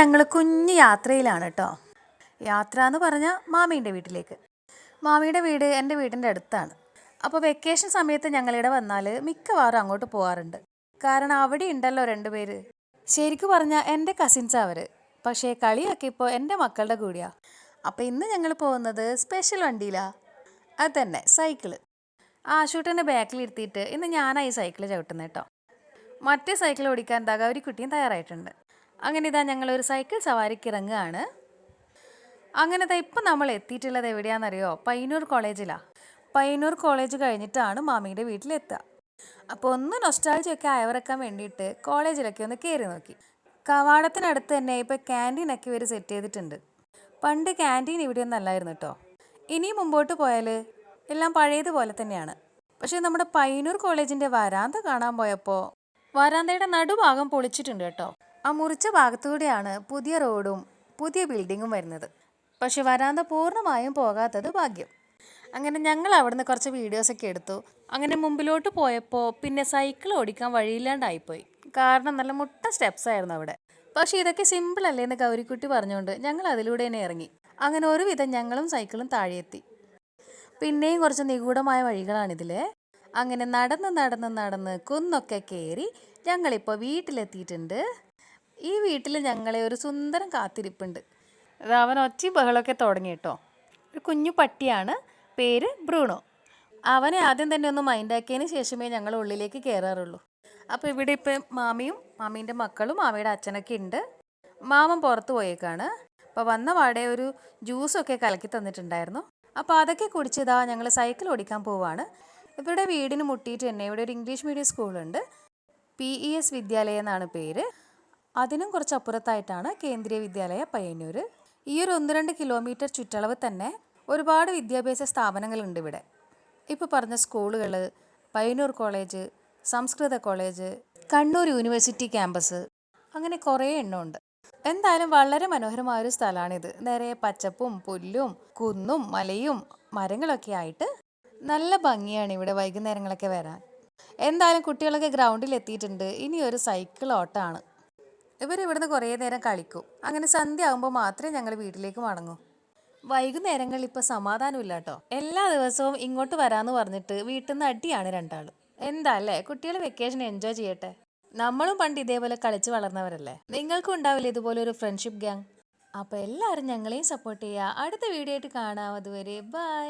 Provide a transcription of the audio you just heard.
ഞങ്ങൾ കുഞ്ഞു യാത്രയിലാണ് കേട്ടോ യാത്ര എന്ന് പറഞ്ഞാൽ മാമീന്റെ വീട്ടിലേക്ക്. മാമിയുടെ വീട് എന്റെ വീടിന്റെ അടുത്താണ്. അപ്പോൾ വെക്കേഷൻ സമയത്ത് ഞങ്ങളിവിടെ വന്നാൽ മിക്കവാറും അങ്ങോട്ട് പോകാറുണ്ട് കാരണം അവിടെ ഉണ്ടല്ലോ രണ്ടുപേര് ശരിക്കും പറഞ്ഞാൽ എന്റെ കസിൻസ് അവർ പക്ഷേ കളിയൊക്കെ ഇപ്പോൾ എന്റെ മക്കളുടെ കൂടിയാ. അപ്പോൾ ഇന്ന് ഞങ്ങൾ പോകുന്നത് സ്പെഷ്യൽ വണ്ടിയിലാണ് അത് തന്നെ സൈക്കിൾ ആശൂട്ടന്റെ ബാക്കിലിരുത്തിയിട്ട് ഇന്ന് ഞാനായി സൈക്കിൾ ചവിട്ടുന്നത് കേട്ടോ മറ്റേ സൈക്കിൾ ഓടിക്കാൻ ദാഗാവരി കുട്ടിയും തയ്യാറായിട്ടുണ്ട്. അങ്ങനെ ഇതാ ഞങ്ങളൊരു സൈക്കിൾ സവാരിക്ക് ഇറങ്ങുകയാണ് അങ്ങനെ ഇതാ ഇപ്പം നമ്മൾ എത്തിയിട്ടുള്ളത് എവിടെയാണെന്നറിയോ? പയ്യന്നൂർ കോളേജിലാണ് പയ്യന്നൂർ കോളേജ് കഴിഞ്ഞിട്ടാണ് മാമിയുടെ വീട്ടിലെത്തുക. അപ്പോൾ ഒന്ന് നൊസ്റ്റാൾജിയൊക്കെ അയവിറക്കാൻ വേണ്ടിയിട്ട് കോളേജിലൊക്കെ ഒന്ന് കയറി നോക്കി. കവാടത്തിനടുത്ത് തന്നെ ഇപ്പോൾ ക്യാന്റീനൊക്കെ ഇവർ സെറ്റ് ചെയ്തിട്ടുണ്ട്. പണ്ട് ക്യാന്റീൻ ഇവിടെയൊന്നും അല്ലായിരുന്നു കേട്ടോ ഇനിയും മുമ്പോട്ട് പോയാൽ എല്ലാം പഴയതുപോലെ തന്നെയാണ്. പക്ഷേ നമ്മുടെ പയ്യന്നൂർ കോളേജിന്റെ വരാന്ത കാണാൻ പോയപ്പോൾ വരാന്തയുടെ നടുഭാഗം പൊളിച്ചിട്ടുണ്ട് കേട്ടോ ആ മുറിച്ച ഭാഗത്തൂടെയാണ് പുതിയ റോഡും പുതിയ ബിൽഡിങ്ങും വരുന്നത്. പക്ഷെ വരാന്ത പൂർണമായും പോകാത്തത് ഭാഗ്യം. അങ്ങനെ ഞങ്ങൾ അവിടുന്ന് കുറച്ച് വീഡിയോസൊക്കെ എടുത്തു. അങ്ങനെ മുമ്പിലോട്ട് പോയപ്പോൾ പിന്നെ സൈക്കിൾ ഓടിക്കാൻ വഴിയില്ലാണ്ടായിപ്പോയി. കാരണം നല്ല മുട്ട സ്റ്റെപ്സ് ആയിരുന്നു അവിടെ. പക്ഷേ ഇതൊക്കെ സിമ്പിൾ അല്ലേ എന്ന് ഗൗരിക്കുട്ടി പറഞ്ഞുകൊണ്ട് ഞങ്ങൾ അതിലൂടെ തന്നെ ഇറങ്ങി. അങ്ങനെ ഒരുവിധം ഞങ്ങളും സൈക്കിളും താഴെയെത്തി. പിന്നെയും കുറച്ച് നിഗൂഢമായ വഴികളാണിതിലെ. അങ്ങനെ നടന്ന് നടന്ന് നടന്ന് കുന്നൊക്കെ കയറി ഞങ്ങളിപ്പോൾ വീട്ടിലെത്തിയിട്ടുണ്ട്. ഈ വീട്ടിൽ ഞങ്ങളെ ഒരു സുന്ദരം കാത്തിരിപ്പുണ്ട്. അത് അവൻ ഒച്ചി ബഹളമൊക്കെ തുടങ്ങി കേട്ടോ. ഒരു കുഞ്ഞു പട്ടിയാണ് പേര് ബ്രൂണോ. അവനെ ആദ്യം തന്നെ ഒന്ന് മൈൻഡാക്കിയതിന് ശേഷമേ ഞങ്ങൾ ഉള്ളിലേക്ക് കയറാറുള്ളൂ അപ്പോൾ ഇവിടെ ഇപ്പം മാമിയും മാമീന്റെ മക്കളും മാമിയുടെ അച്ഛനൊക്കെ ഉണ്ട്. മാമൻ പുറത്ത് പോയേക്കാണ്. അപ്പോൾ വന്ന പാടെ ഒരു ജ്യൂസൊക്കെ കലക്കി തന്നിട്ടുണ്ടായിരുന്നു. അപ്പോൾ അതൊക്കെ കുടിച്ചതാ ഞങ്ങൾ സൈക്കിൾ ഓടിക്കാൻ പോവാണ്. ഇവിടെ വീടിന് മുട്ടിയിട്ട് തന്നെ ഇവിടെ ഒരു ഇംഗ്ലീഷ് മീഡിയം സ്കൂളുണ്ട് പി ഇ എസ് വിദ്യാലയം എന്നാണ് പേര്. അതിനും കുറച്ച് അപ്പുറത്തായിട്ടാണ് കേന്ദ്രീയ വിദ്യാലയ പയ്യന്നൂർ. ഈ ഒരു ഒന്ന് രണ്ട് കിലോമീറ്റർ ചുറ്റളവ് തന്നെ ഒരുപാട് വിദ്യാഭ്യാസ സ്ഥാപനങ്ങളുണ്ട് ഇവിടെ. ഇപ്പോൾ പറഞ്ഞ സ്കൂളുകൾ പയ്യന്നൂർ കോളേജ് സംസ്കൃത കോളേജ് കണ്ണൂർ യൂണിവേഴ്സിറ്റി ക്യാമ്പസ് അങ്ങനെ കുറേ എണ്ണമുണ്ട്. എന്തായാലും വളരെ മനോഹരമായ ഒരു സ്ഥലമാണിത്. നിറയെ പച്ചപ്പും പുല്ലും കുന്നും മലയും മരങ്ങളൊക്കെ ആയിട്ട് നല്ല ഭംഗിയാണ് ഇവിടെ വൈകുന്നേരങ്ങളൊക്കെ വരാൻ. എന്തായാലും കുട്ടികളൊക്കെ ഗ്രൗണ്ടിൽ എത്തിയിട്ടുണ്ട്. ഇനി ഒരു സൈക്കിൾ ഓട്ടമാണ്. ഇവർ ഇവിടുന്ന് കുറേ നേരം കളിക്കും. അങ്ങനെ സന്ധ്യ ആകുമ്പോൾ മാത്രമേ ഞങ്ങൾ വീട്ടിലേക്ക് മടങ്ങൂ. വൈകുന്നേരങ്ങളിൽ ഇപ്പോൾ സമാധാനമില്ല കേട്ടോ എല്ലാ ദിവസവും ഇങ്ങോട്ട് വരാമെന്ന് പറഞ്ഞിട്ട് വീട്ടിൽ നിന്ന് അടിയാണ് രണ്ടാളും. എന്താ അല്ലേ? കുട്ടികൾ വെക്കേഷൻ എൻജോയ് ചെയ്യട്ടെ? നമ്മളും പണ്ട് ഇതേപോലെ കളിച്ച് വളർന്നവരല്ലേ? നിങ്ങൾക്കും ഉണ്ടാവില്ല ഇതുപോലെ ഒരു ഫ്രണ്ട്ഷിപ്പ് ഗ്യാങ് അപ്പോൾ എല്ലാവരും ഞങ്ങളെയും സപ്പോർട്ട് ചെയ്യുക. അടുത്ത വീഡിയോ ആയിട്ട് കാണാം. അതുവരെ ബൈ